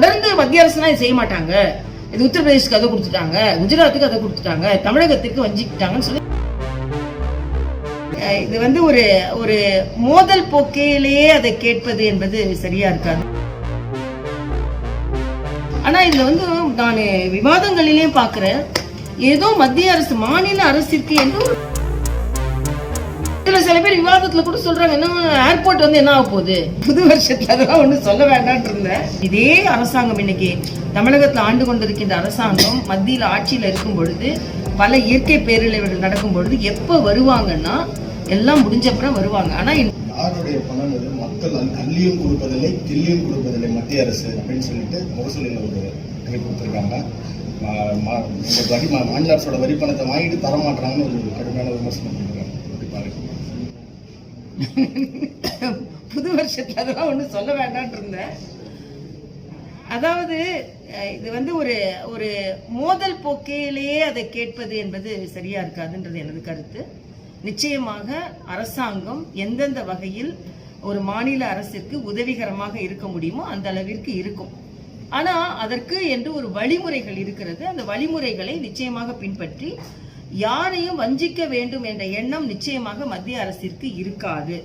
தொடர்ந்து மத்திய அரசு இதை செய்ய மாட்டாங்க. இது உத்தரப்பிரதேசத்துக்கு அதை கொடுத்துட்டாங்க. குஜராத்துக்கு அதை கொடுத்துட்டாங்க. தமிழகத்துக்கு வஞ்சிக்கிட்டாங்கன்னு சொல்லி. இது வந்து ஒரு ஒரு மோதல் போக்கிலேயே அதை கேட்பது என்பது சரியா இருக்காது. ஆனா இதுல வந்து நான் விவாதங்களிலேயும் பாக்குறேன் ஏதோ மத்திய அரசு மாநில அரசிற்கு என்று விவாதத்துல கூட சொல்றாங்க என்ன ஏர்போர்ட் வந்து என்ன ஆக போகுது? புது வருஷத்துல அதெல்லாம் ஒண்ணு சொல்ல வேண்டாம்னு இருந்தேன் இதே அரசாங்கம் இன்னைக்கு தமிழகத்துல ஆண்டு கொண்டிருக்கின்ற அரசாங்கம் மத்தியில ஆட்சியில இருக்கும் பொழுது பல இயற்கை பேரிழவுகள் நடக்கும் பொழுது எப்ப வருவாங்கன்னா எல்லாம் முடிஞ்ச அப்புறம் வருவாங்க. ஆனா இந்த- யாருடைய பணம் இது மக்கள் அள்ளியும் கொடுப்பதில்லை கிள்ளியும் கொடுப்பதில்லை மத்திய அரசு அப்படின்னு சொல்லிட்டு முரசொலியில் ஒரு இது கொடுத்துருக்காங்க. வரி மா- மாநில அரசோட வரி பணத்தை வாங்கிட்டு தர மாட்டாங்கன்னு ஒரு கடுமையான விமர்சனம் பண்ணுறாங்க பாருங்க புது வருஷத்தில் அதெல்லாம் ஒன்றும் சொல்ல வேண்டாம்னு இருந்தேன். அதாவது இது வந்து ஒரு ஒரு மோதல் போக்கிலேயே அதை கேட்பது என்பது சரியா இருக்காதுன்றது எனது கருத்து. நிச்சயமாக அரசாங்கம் எந்தெந்த வகையில் ஒரு மாநில அரசிற்கு உதவிகரமாக இருக்க முடியுமோ அந்த அளவிற்கு இருக்கும். ஆனா அதற்கு என்று ஒரு வழிமுறைகள் இருக்கிறது. அந்த வழிமுறைகளை நிச்சயமாக பின்பற்றி யாரையும் வஞ்சிக்க வேண்டும் என்ற எண்ணம் நிச்சயமாக மத்திய அரசிற்கு இருக்காது.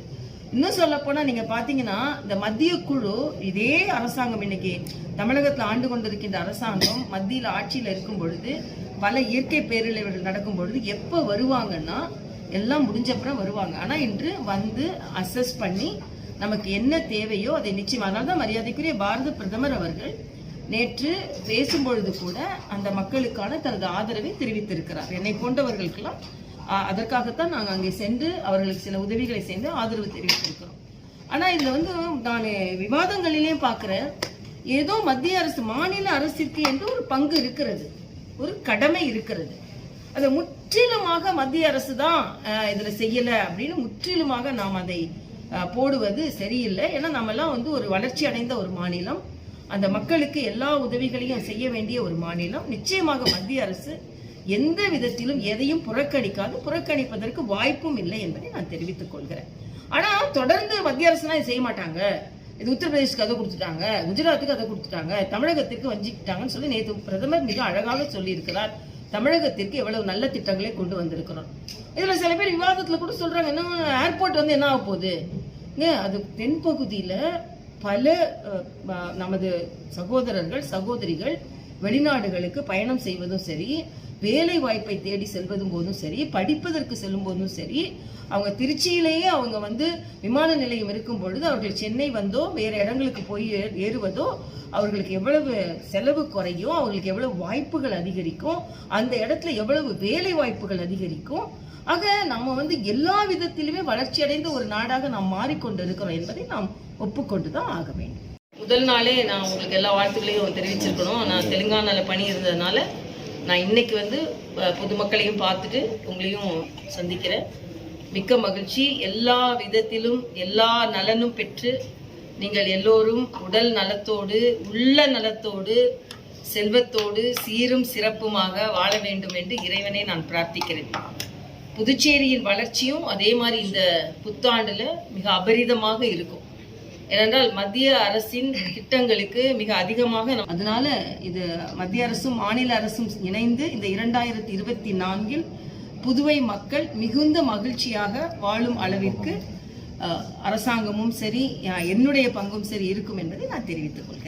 இன்னும் சொல்ல போனா நீங்க பாத்தீங்கன்னா இந்த மத்திய குழு இதே அரசாங்கம் இன்னைக்கு தமிழகத்துல ஆண்டு கொண்டிருக்கின்ற அரசாங்கம் மத்தியில ஆட்சியில இருக்கும் பொழுது பல இயற்கை பேரிழவுகள் நடக்கும் பொழுது எப்ப வருவாங்கன்னா எல்லாம் முடிஞ்சப்புறம் வருவாங்க. ஆனா இன்று வந்து அசஸ் பண்ணி நமக்கு என்ன தேவையோ அதை நிச்சயம் அதனால தான் மரியாதைக்குரிய பாரத பிரதமர் அவர்கள் நேற்று பேசும்பொழுது கூட அந்த மக்களுக்கான தனது ஆதரவை தெரிவித்திருக்கிறார். என்னை போன்றவர்களுக்கெல்லாம் அதற்காகத்தான் நாங்கள் அங்கே சென்று அவர்களுக்கு சில உதவிகளை செய்து ஆதரவு தெரிவித்திருக்கிறோம். ஆனால் இதில் வந்து நான் விவாதங்களிலே பார்க்குறேன் ஏதோ மத்திய அரசு மாநில அரசிற்கு என்று ஒரு பங்கு இருக்கிறது ஒரு கடமை இருக்கிறது. அதை முற்றிலுமாக மத்திய அரசு தான் இதில் செய்யலை அப்படின்னு முற்றிலுமாக நாம் அதை போடுவது சரியில்லை. ஏன்னா நம்ம எல்லாம் வந்து ஒரு வளர்ச்சி அடைந்த ஒரு மாநிலம். அந்த மக்களுக்கு எல்லா உதவிகளையும் செய்ய வேண்டிய ஒரு மாநிலம். நிச்சயமாக மத்திய அரசு எந்த விதத்திலும் எதையும் புறக்கணிக்காது. புறக்கணிப்பதற்கு வாய்ப்பும் இல்லை என்பதை நான் தெரிவித்துக் கொள்கிறேன். ஆனால் தொடர்ந்து மத்திய அரசுலாம் இதை செய்ய மாட்டாங்க. இது உத்தரப்பிரதேஷ்க்கு அதை கொடுத்துட்டாங்க. குஜராத்துக்கு அதை கொடுத்துட்டாங்க. தமிழகத்திற்கு வஞ்சிக்கிட்டாங்கன்னு சொல்லி நேற்று பிரதமர் மிக அழகாக சொல்லியிருக்கிறார். தமிழகத்திற்கு எவ்வளவு நல்ல திட்டங்களை கொண்டு வந்திருக்கிறோம். இதுல சில பேர் விவாதத்துல கூட சொல்றாங்க. என்ன ஏர்போர்ட் வந்து என்ன ஆக போகுது? அது தென்பகுதியில பல நமது சகோதரர்கள் சகோதரிகள் வெளிநாடுகளுக்கு பயணம் செய்வதும் சரி வேலை வாய்ப்பை தேடி செல்வதும் போதும் சரி படிப்பதற்கு செல்லும் போதும் சரி அவங்க திருச்சியிலேயே அவங்க வந்து விமான நிலையம் இருக்கும் பொழுது அவர்கள் சென்னை வந்தோ வேறு இடங்களுக்கு போய் ஏறுவதோ அவர்களுக்கு எவ்வளவு செலவு குறையும் அவர்களுக்கு எவ்வளவு வாய்ப்புகள் அதிகரிக்கும் அந்த இடத்துல எவ்வளவு வேலை வாய்ப்புகள் அதிகரிக்கும் ஆக நம்ம வந்து எல்லா விதத்திலுமே வளர்ச்சி அடைந்த ஒரு நாடாக நாம் மாறிக்கொண்டு இருக்கிறோம் என்பதை நாம் ஒப்புக்கொண்டு தான் ஆக வேண்டும். முதல் நாளே நான் உங்களுக்கு எல்லா வாழ்த்துக்களையும் தெரிவிச்சிருக்கணும். நான் தெலுங்கானால பணி இருந்ததுனால நான் இன்னைக்கு வந்து பொதுமக்களையும் பார்த்துட்டு உங்களையும் சந்திக்கிறேன். மிக்க மகிழ்ச்சி. எல்லா விதத்திலும் எல்லா நலனும் பெற்று நீங்கள் எல்லோரும் உடல் நலத்தோடு உள்ள நலத்தோடு செல்வத்தோடு சீரும் சிறப்புமாக வாழ வேண்டும் என்று இறைவனை நான் பிரார்த்திக்கிறேன். புதுச்சேரியின் வளர்ச்சியும் அதே மாதிரி இந்த புத்தாண்டில் மிக அபரிதமாக இருக்கும். ஏனென்றால் மத்திய அரசின் திட்டங்களுக்கு மிக அதிகமாக அதனால இது மத்திய அரசும் மாநில அரசும் இணைந்து இந்த இரண்டாயிரத்தி இருபத்தி நான்கில் புதுவை மக்கள் மிகுந்த மகிழ்ச்சியாக வாழும் அளவிற்கு அரசாங்கமும் சரி என்னுடைய பங்கும் சரி இருக்கும் என்பதை நான் தெரிவித்துக் கொள்கிறேன்.